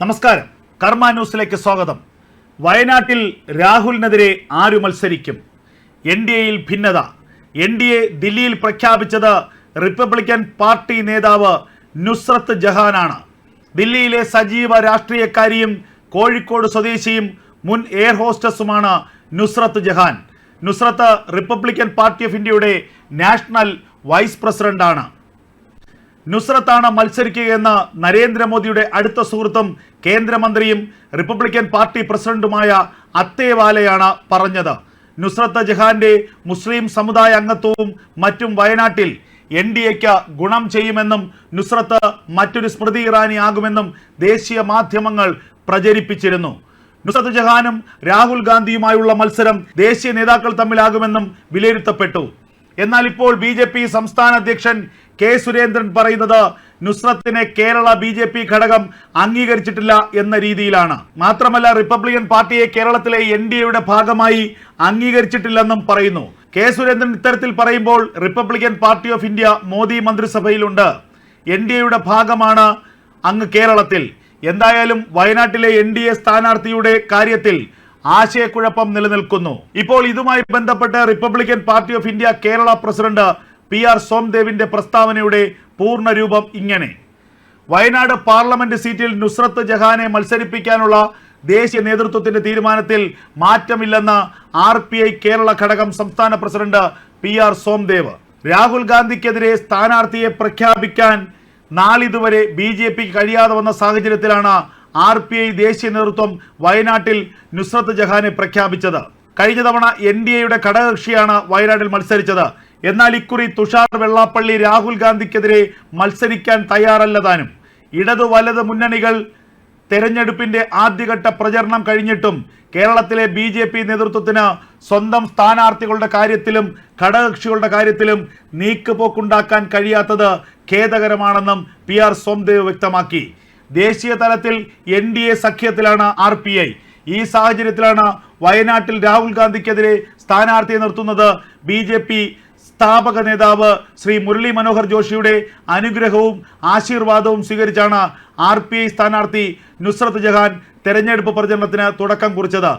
നമസ്കാരം. കർമ്മ ന്യൂസിലേക്ക് സ്വാഗതം. വയനാട്ടിൽ രാഹുലിനെതിരെ ആരു മത്സരിക്കും? എൻ ഡി എയിൽ ഭിന്നത. എൻ ഡി എ ദില്ലിയിൽ പ്രഖ്യാപിച്ചത് റിപ്പബ്ലിക്കൻ പാർട്ടി നേതാവ് നുസ്രത്ത് ജഹാനാണ്. ദില്ലിയിലെ സജീവ രാഷ്ട്രീയക്കാരിയും കോഴിക്കോട് സ്വദേശിയും മുൻ air ഹോസ്റ്റസുമാണ് Nusrat Jahan. Nusrat Republican party of ഇന്ത്യയുടെ നാഷണൽ വൈസ് പ്രസിഡന്റാണ്. നുസ്രത്താണ് മത്സരിക്കുകയെന്ന് നരേന്ദ്രമോദിയുടെ അടുത്ത സുഹൃത്തും കേന്ദ്രമന്ത്രിയും റിപ്പബ്ലിക്കൻ പാർട്ടി പ്രസിഡന്റുമായ അത്തേവാലയാണ് പറഞ്ഞത്. നുസ്രത്ത് ജഹാന്റെ മുസ്ലിം സമുദായ അംഗത്വവും മറ്റും വയനാട്ടിൽ എൻ ഡി എക്ക് ഗുണം ചെയ്യുമെന്നും നുസ്രത്ത് മറ്റൊരു സ്മൃതി ഇറാനി ആകുമെന്നും ദേശീയ മാധ്യമങ്ങൾ പ്രചരിപ്പിച്ചിരുന്നു. നുസ്രത്ത് ജഹാനും രാഹുൽ ഗാന്ധിയുമായുള്ള മത്സരം ദേശീയ നേതാക്കൾ തമ്മിലാകുമെന്നും വിലയിരുത്തപ്പെട്ടു. എന്നാൽ ഇപ്പോൾ ബി ജെ പി സംസ്ഥാന അധ്യക്ഷൻ കെ സുരേന്ദ്രൻ പറയുന്നത് നുസ്രത്തിനെ കേരള ബി ജെ പി ഘടകം അംഗീകരിച്ചിട്ടില്ല എന്ന രീതിയിലാണ്. മാത്രമല്ല റിപ്പബ്ലിക്കൻ പാർട്ടിയെ കേരളത്തിലെ എൻ ഡി എയുടെ ഭാഗമായി അംഗീകരിച്ചിട്ടില്ലെന്നും പറയുന്നു. കെ സുരേന്ദ്രൻ ഇത്തരത്തിൽ പറയുമ്പോൾ Republican party of India Modi മന്ത്രിസഭയിലുണ്ട്. N D എയുടെ ഭാഗമാണ് അങ്ങ് കേരളത്തിൽ. എന്തായാലും വയനാട്ടിലെ എൻ ഡി എ സ്ഥാനാർത്ഥിയുടെ കാര്യത്തിൽ ആശയക്കുഴപ്പം നിലനിൽക്കുന്നു. ഇപ്പോൾ ഇതുമായി ബന്ധപ്പെട്ട് Republican party of India Kerala president P R സോംദേവിന്റെ പ്രസ്താവനയുടെ പൂർണരൂപം ഇങ്ങനെ. വയനാട് പാർലമെന്റ് സീറ്റിൽ നുസ്രത്ത് ജഹാനെ മത്സരിപ്പിക്കാനുള്ള ദേശീയ നേതൃത്വത്തിന്റെ തീരുമാനത്തിൽ മാറ്റമില്ലെന്ന് ആർ പി ഐ കേരള ഘടകം സംസ്ഥാന president P R Somdev. Rahul ഗാന്ധിക്കെതിരെ സ്ഥാനാർത്ഥിയെ പ്രഖ്യാപിക്കാൻ നാളിതുവരെ ബി ജെ പിക്ക് കഴിയാതെ വന്ന സാഹചര്യത്തിലാണ് ആർ പി ഐ ദേശീയ നേതൃത്വം വയനാട്ടിൽ നുസ്രത്ത് ജഹാനെ പ്രഖ്യാപിച്ചത്. കഴിഞ്ഞ തവണ എൻ ഡി എയുടെ ഘടകകക്ഷിയാണ് വയനാട്ടിൽ മത്സരിച്ചത്. എന്നാൽ ഇക്കുറി തുഷാർ വെള്ളാപ്പള്ളി രാഹുൽ ഗാന്ധിക്കെതിരെ മത്സരിക്കാൻ തയ്യാറല്ല താനും ഇടതു വലത് മുന്നണികൾ തെരഞ്ഞെടുപ്പിന്റെ ആദ്യഘട്ട പ്രചരണം കഴിഞ്ഞിട്ടും കേരളത്തിലെ ബി ജെ പി നേതൃത്വത്തിന് സ്വന്തം സ്ഥാനാർത്ഥികളുടെ കാര്യത്തിലും ഘടകകക്ഷികളുടെ കാര്യത്തിലും നീക്കുപോക്കുണ്ടാക്കാൻ കഴിയാത്തത് ഖേദകരമാണെന്നും പി ആർ സോംദേവ് വ്യക്തമാക്കി. ദേശീയ തലത്തിൽ എൻ ഡി എ സഖ്യത്തിലാണ് ആർ പി ഐ. ഈ സാഹചര്യത്തിലാണ് വയനാട്ടിൽ രാഹുൽ ഗാന്ധിക്കെതിരെ സ്ഥാനാർത്ഥിയെ നിർത്തുന്നത് ബി ജെ പി സ്ഥാപക നേതാവ് ശ്രീ മുരളി മനോഹർ ജോഷിയുടെ അനുഗ്രഹവും ആശീർവാദവും സ്വീകരിച്ചാണ് ആർ പി ഐ സ്ഥാനാർത്ഥി നുസ്രത്ത് ജഹാൻ തെരഞ്ഞെടുപ്പ് പ്രചരണത്തിന് തുടക്കം കുറിച്ചത്.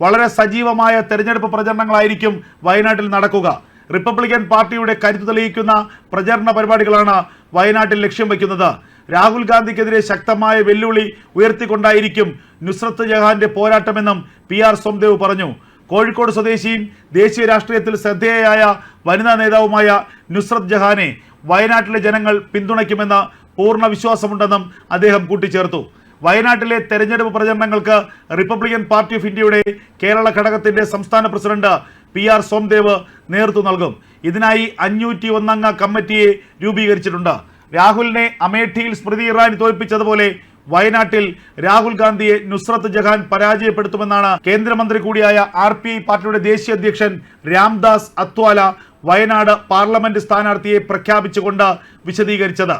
വളരെ സജീവമായ തെരഞ്ഞെടുപ്പ് പ്രചരണങ്ങളായിരിക്കും വയനാട്ടിൽ നടക്കുക. റിപ്പബ്ലിക്കൻ പാർട്ടിയുടെ കരുത്ത് തെളിയിക്കുന്ന പ്രചരണ പരിപാടികളാണ് വയനാട്ടിൽ ലക്ഷ്യം വയ്ക്കുന്നത്. രാഹുൽ ഗാന്ധിക്കെതിരെ ശക്തമായ വെല്ലുവിളി ഉയർത്തിക്കൊണ്ടായിരിക്കും നുസ്രത്ത് ജഹാന്റെ പോരാട്ടമെന്നും പി ആർ സോംദേവ് പറഞ്ഞു. കോഴിക്കോട് സ്വദേശിയും ദേശീയ രാഷ്ട്രീയത്തിൽ ശ്രദ്ധേയയായ വനിതാ നേതാവുമായ നുസ്രത് ജഹാനെ വയനാട്ടിലെ ജനങ്ങൾ പിന്തുണയ്ക്കുമെന്ന് പൂർണ വിശ്വാസമുണ്ടെന്നും അദ്ദേഹം കൂട്ടിച്ചേർത്തു. വയനാട്ടിലെ തെരഞ്ഞെടുപ്പ് പ്രചരണങ്ങൾക്ക് റിപ്പബ്ലിക്കൻ പാർട്ടി ഓഫ് ഇന്ത്യയുടെ കേരള ഘടകത്തിന്റെ സംസ്ഥാന പ്രസിഡന്റ് പി ആർ സോംദേവ് നേതൃത്വം നൽകും. ഇതിനായി അഞ്ഞൂറ്റി ഒന്നംഗ കമ്മിറ്റിയെ രൂപീകരിച്ചിട്ടുണ്ട്. രാഹുലിനെ അമേഠിയിൽ സ്മൃതി ഇറാനി തോൽപ്പിച്ചതുപോലെ വയനാട്ടിൽ രാഹുൽ ഗാന്ധിയെ നുസ്രത്ത് ജഹാൻ പരാജയപ്പെടുത്തുമെന്നാണ് കേന്ദ്രമന്ത്രി കൂടിയായ ആർ പി ഐ പാർട്ടിയുടെ ദേശീയ അധ്യക്ഷൻ രാംദാസ് അത്വാല വയനാട് പാർലമെന്റ് സ്ഥാനാർത്ഥിയെ പ്രഖ്യാപിച്ചുകൊണ്ട് വിശദീകരിച്ചത്.